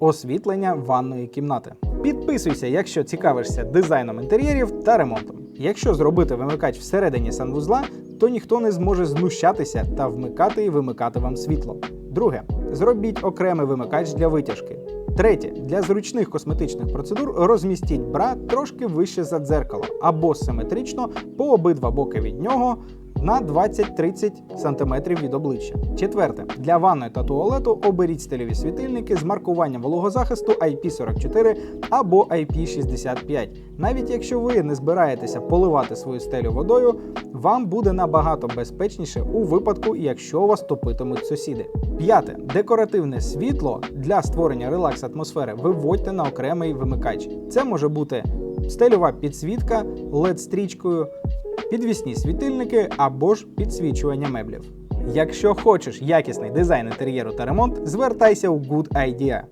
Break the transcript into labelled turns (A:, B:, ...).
A: освітлення ванної кімнати. Підписуйся, якщо цікавишся дизайном інтер'єрів та ремонтом. Якщо зробити вимикач всередині санвузла, то ніхто не зможе знущатися та вмикати і вимикати вам світло. Друге, зробіть окремий вимикач для витяжки. Третє, для зручних косметичних процедур розмістіть бра трошки вище за дзеркало або симетрично по обидва боки від нього на 20-30 см від обличчя. Четверте, для ванної та туалету оберіть стильові світильники з маркуванням вологозахисту IP44 або IP65. Навіть якщо ви не збираєтеся поливати свою стелю водою, вам буде набагато безпечніше у випадку, якщо вас топитимуть сусіди. П'яте декоративне світло для створення релакс атмосфери виводьте на окремий вимикач. Це може бути стельова підсвітка led стрічкою, підвісні світильники або ж підсвічування меблів. Якщо хочеш якісний дизайн інтер'єру та ремонт, звертайся у Good Idea.